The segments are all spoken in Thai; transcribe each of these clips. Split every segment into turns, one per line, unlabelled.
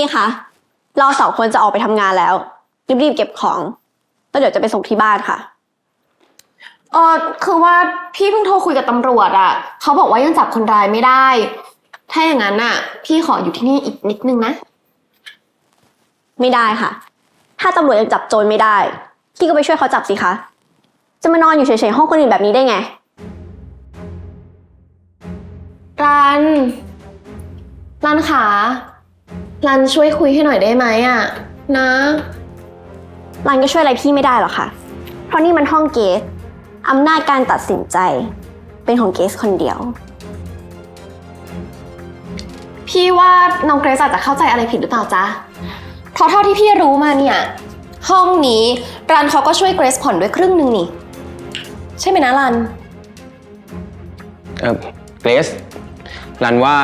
พี่คะเราสองคนจะออกไปทำงานแล้วรีบๆเก็บของแล้วเดี๋ยวจะไปส่งที่บ้านค่ะ
เออคือว่าพี่เพิ่งโทรคุยกับตำรวจอะเขาบอกว่ายังจับคนร้ายไม่ได้ ถ้าอย่างนั้นอะพี่ขออยู่ที่นี่อีกนิดนึงนะ
ไม่ได้ค่ะ ถ้าตำรวจยังจับโจรไม่ได้ พี่ก็ไปช่วยเขาจับสิคะ จะมานอนอยู่เฉยๆห้องคนอื่นแบบนี้ได้ไง
รัน รันขา รันช่วยคุยให้หน่อยได้ไหมอะนะ
รันก็ช่วยอะไรพี่ไม่ได้หรอกค่ะ เพราะนี่มันห้องเกสอำนาจการตัดสินใจ เป็นของเกสคนเดียว
พี่ว่าน้องเกรซอาจจะเข้าใจอะไรผิดหรือเปล่าจ๊ะเพราะเท่าที่พี่รู้มาเนี่ย ห้องนี้รันเขาก็ช่วยเกรซผ่อนด้วยครึ่งหนึ่งนี่ ใช่ไหมนะรัน
เออเกรซรันว่า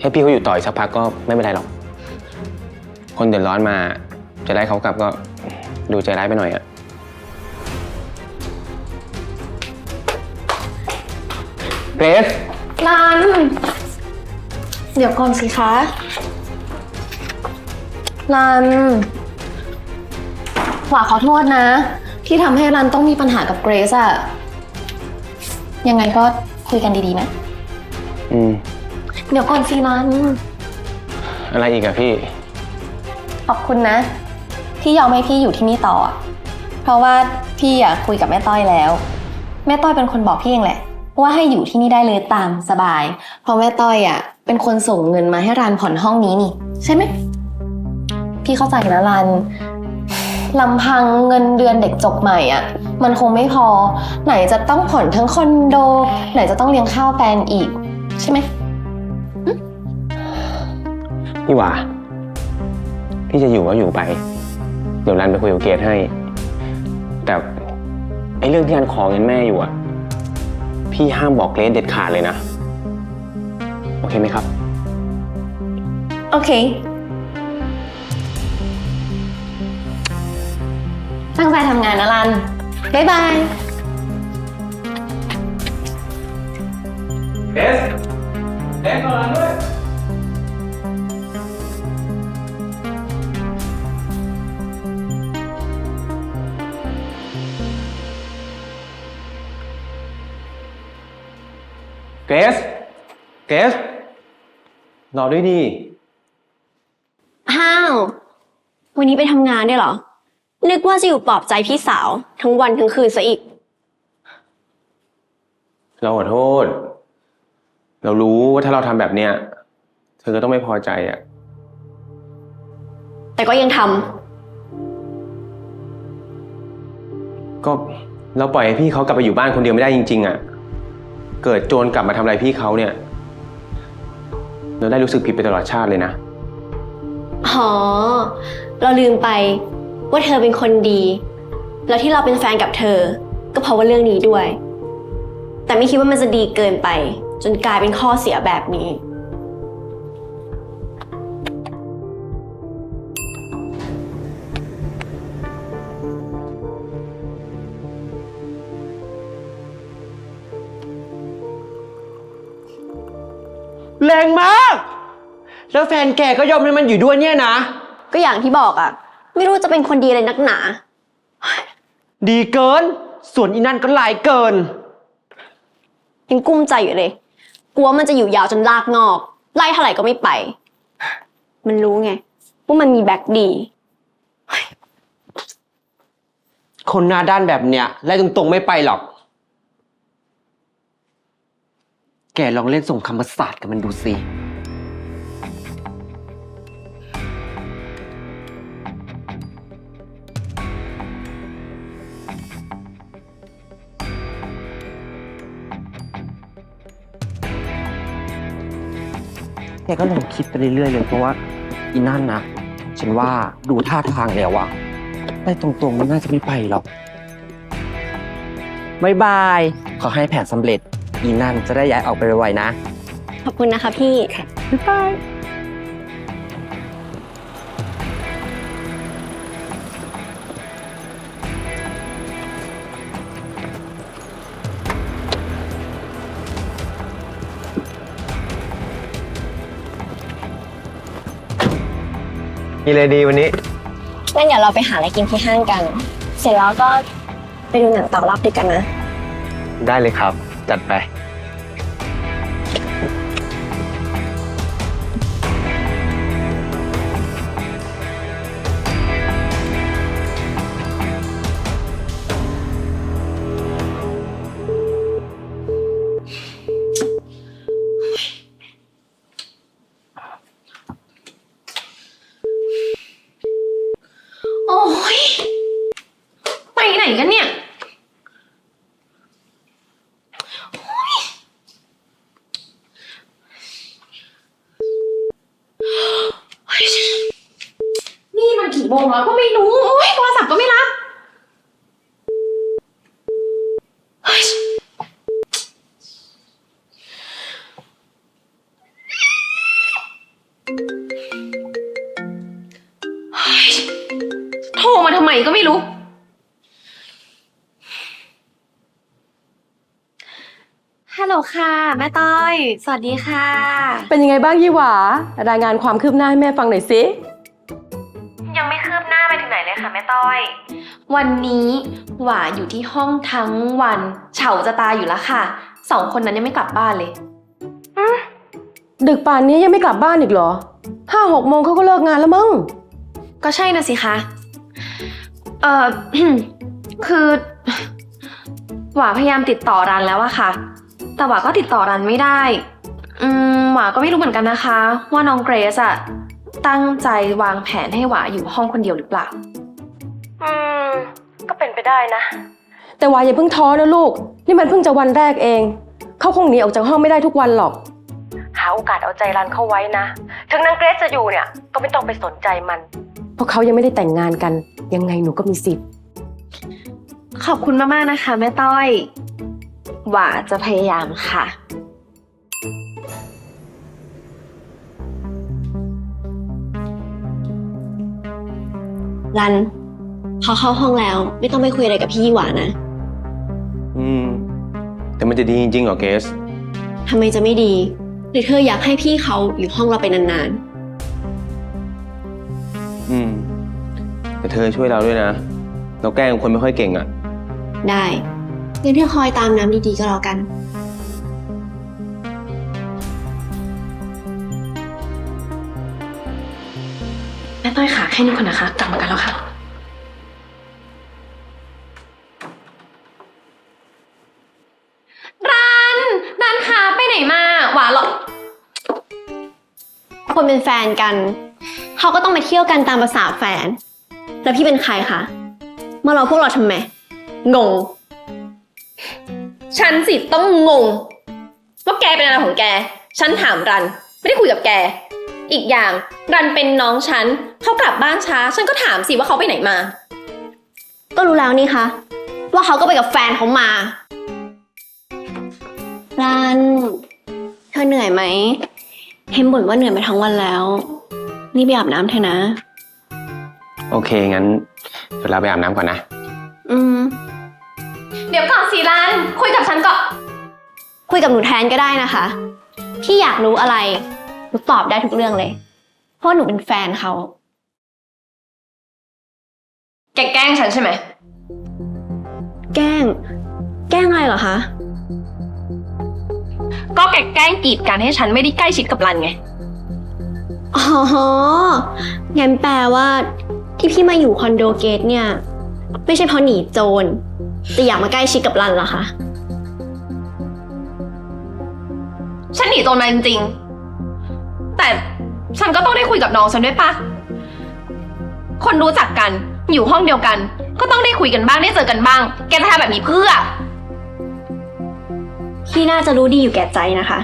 ให้พี่เขาอยู่ต่ออีกสักพักก็ไม่เป็นไรหรอก คนเดือดร้อนมา จะได้เขากลับก็ดูใจร้ายไปหน่อยอะเกรซ
รันเดี๋ยวก่อนสิคะรันหวาขอโทษนะ ที่ทำให้รันต้องมีปัญหากับเกรซอะยังไงก็คุยกันดีๆนะ
อืม
เดี๋ยวก่อนสิรัน
อะไรอีกอะพี่
ขอบคุณนะ ที่ยอมให้พี่อยู่ที่นี่ต่ออะเพราะว่าพี่อะคุยกับแม่ต้อยแล้ว แม่ต้อยเป็นคนบอกพี่เองแหละ ว่าให้อยู่ที่นี่ได้เลยตามสบาย เพราะแม่ต้อยอะเป็นคนส่งเงินมาให้รันผ่อนห้องนี้นี่ ใช่ไหมพี่เข้าใจนะรันลำพังเงินเดือนเด็กจบใหม่อะมันคงไม่พอ ไหนจะต้องผ่อนทั้งคอนโด ไหนจะต้องเลี้ยงข้าวแฟนอีก ใช่ไหม
พี่หว่าพี่จะอยู่ก็อยู่ไป เดี๋ยวรันไปคุยกับเกรซให้ แต่ไอ้เรื่องที่รันขอเงินแม่อยู่อะพี่ห้ามบอกเกรซเด็ดขาดเลยนะ โอเคไหมครับ
โอเค ตั้งใจทำงานนะรัน บ๊ายบาย
เกรซเกรซรอด้วยดี
อ้าว วันนี้ไปทำงานได้วยเหรอ นึกว่าจะอยู่ปลอบใจพี่สาว ทั้งวันทั้งคืนซะอีก
เราขอโทษ เรารู้ว่าถ้าเราทำแบบเนี้ย เธอก็ต้องไม่พอใจอะ
แต่ก็ยังทำ
ก็เราปล่อยให้พี่เขากลับไปอยู่บ้านคนเดียวไม่ได้จริง ๆ อะ เกิดโจรกลับมาทำอะไรพี่เขาเนี่ยเราได้รู้สึกผิดไปตลอดชาติเลยนะ
อ๋อ เราลืมไปว่าเธอเป็นคนดี แล้วที่เราเป็นแฟนกับเธอ ก็เพราะว่าเรื่องนี้ด้วย แต่ไม่คิดว่ามันจะดีเกินไป จนกลายเป็นข้อเสียแบบนี้
งมาก แล้วแฟนแกก็ยอมให้มันอยู่ด้วยเนี่ยนะ
ก็อย่างที่บอกอะไม่รู้จะเป็นคนดีอะไรนักหนา
ดีเกิน ส่วนอีนั่นก็หลายเกิน
ยังกุ้มใจอยู่เลย กลัวมันจะอยู่ยาวจนลากงอก ไล่เท่าไหร่ก็ไม่ไป มันรู้ไงว่ามันมีแบ็คดี
คนหน้าด้านแบบเนี้ยไล่ตรงๆไม่ไปหรอก แกลองเล่นส่งคำศาสตร์กับมันดูสิ แกก็ลองคิดไปเรื่อยๆเลยเพราะว่าอีนั่นนะ ฉันว่าดูท่าทางแล้วอะไปตรงๆมันน่าจะไม่ไปหรอกบายบาย ขอให้แผนสำเร็จ อีนั่นจะได้ย้ายออกไปไวๆนะ
ขอบคุณนะคะพี่
บ๊ายบาย
กินอะไรดีวันนี้
งั้นเดี๋ยวเราไปหาอะไรกินที่ห้างกัน เสร็จแล้วก็ไปดูหนังต่อรอบดึกกันนะ
ได้เลยครับ จัดไป
โอ้ย โทรมาทำไมก็ไม่รู้ ฮัลโหลค่ะแม่ต้อย สวัสดีค่ะ
เป็นยังไงบ้างยี่หวา รายงานความคืบหน้าให้แม่ฟังหน่อยสิ
ยังไม่คืบหน้าไปถึงไหนเลยค่ะแม่ต้อย วันนี้หวาอยู่ที่ห้องทั้งวัน เฉาจะตายอยู่แล้วค่ะ สองคนนั้นยังไม่กลับบ้านเลย
ดึกป่านนี้ยังไม่กลับบ้านอีกเหรอห้าหกโมงเขาก็เลิกงานแล้วมั้ง
ก็ใช่นะสิคะ เอ่อ คือ หวาพยายามติดต่อรันแล้วอะค่ะ แต่หวาก็ติดต่อรันไม่ได้ อืม หวาก็ไม่รู้เหมือนกันนะคะ ว่าน้องเกรซอะตั้งใจวางแผนให้หวาอยู่ห้องคนเดียวหรือเปล่า
อืม ก็เป็นไปได้นะ แต่วาอย่าเพิ่งท้อนะลูก นี่มันเพิ่งจะวันแรกเอง เขาคงหนีออกจากห้องไม่ได้ทุกวันหรอก หาโอกาสเอาใจรันเข้าไว้นะ ถึงนางเกรซจะอยู่เนี่ย ก็ไม่ต้องไปสนใจมันเพราะเขายังไม่ได้แต่งงานกัน ยังไงหนูก็มีสิทธิ์
ขอบคุณมากๆนะคะแม่ต้อย หวาจะพยายามค่ะ
รัน พอเข้าห้องแล้ว ไม่ต้องไปคุยอะไรกับพี่ยี่หวานะ
อืม แต่มันจะดีจริงๆเหรอเกส
ทำไมจะไม่ดี หรือเธออยากให้พี่เขาอยู่ห้องเราไปนาน
อืม แต่เธอช่วยเราด้วยนะ เราแกล้งคนไม่ค่อยเก่งอะ่ะ
ๆได้งั้นเธอคอยตามน้ำดีๆก็แล้วกัน
แม่ต้อยค่ะแค่นี้ก่อนนะคะ กลับมากันแล้วค่ะ รันรันคะไปไหนมาหวาเหรอ
คนเป็นแฟนกัน เขาก็ต้องไปเที่ยวกันตามภาษาแฟน แล้วพี่เป็นใครคะมาเราพวกเราทำไม งง
ฉันสิต้องงง ว่าแกเป็นอะไรของแก ฉันถามรัน ไม่ได้คุยกับแก อีกอย่างรันเป็นน้องฉันเขากลับบ้านช้า ฉันก็ถามสิว่าเขาไปไหนมา
ก็รู้แล้วนี่คะ ว่าเขาก็ไปกับแฟนเขามา รัน เธอเหนื่อยไหมเห็นบ่นว่าเหนื่อยมาทั้งวันแล้ว รีบไปอาบน้ำเถอะนะ
โอเค งั้นเดี๋ยวเราไปอาบน้ำก่อนนะ
อืม
เดี๋ยวก่อนสิรันคุยกับฉันก่อน
คุยกับหนูแทนก็ได้นะคะ พี่อยากรู้อะไรหนูตอบได้ทุกเรื่องเลย เพราะว่าหนูเป็นแฟนเขา
แกแกล้งฉันใช่ไหม
แกล้ง แกล้งอะไรเหรอคะ
ก็แกแกล้งกีดกันให้ฉันไม่ได้ใกล้ชิดกับรันไง
อ๋อ งั้นแปลว่า ที่พี่มาอยู่คอนโดเกตเนี่ย ไม่ใช่เพราะหนีโจร แต่อยากมาใกล้ชิดกับรันเหรอคะ
ฉันหนีโจรมาจริงๆ แต่ฉันก็ต้องได้คุยกับน้องฉันด้วยปะ คนรู้จักกัน อยู่ห้องเดียวกัน ก็ต้องได้คุยกันบ้าง ได้เจอกันบ้าง แกจะทำแบบนี้เพื่อ
พี่น่าจะรู้ดีอยู่แก่ใจนะคะ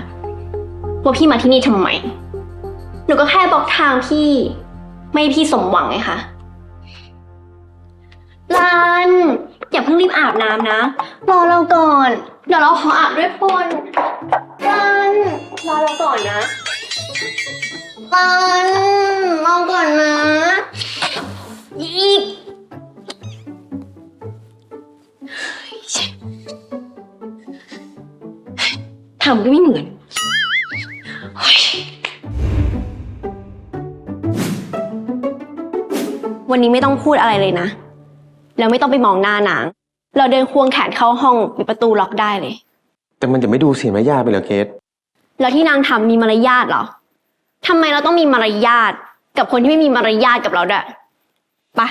ว่าพี่มาที่นี่ทำไม หนูก็แค่บอกทางพี่ ไม่ให้พี่สมหวังไงคะรันอย่าเพิ่งรีบอาบน้ำนะ รอเราก่อน เดี๋ยวเราขออาบด้วยคนรันรอเราก่อนนะรันรอก่อนนะอีก
ทำก็ไม่เหมือน
วันนี้ไม่ต้องพูดอะไรเลยนะ แล้วไม่ต้องไปมองหน้านาง เราเดินควงแขนเข้าห้องปิดประตูล็อกได้เลย
แต่มันจะไม่ดูเสียมารยาทไปเหรอเกด
แล้วที่นางทำมีมารยาทเหรอทำไมเราต้องมีมารยาทกับคนที่ไม่มีมารยาทกับเราด้วยไปะ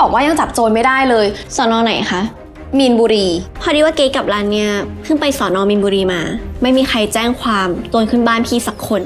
บอกว่ายังจับโจรไม่ได้เลย
สอนอไหนคะ
มีนบุรี
พอดีว่าเกกับรันเนี่ยเพิ่งไปสอนอมินบุรีมา ไม่มีใครแจ้งความโจรขึ้นบ้านพี่สักคน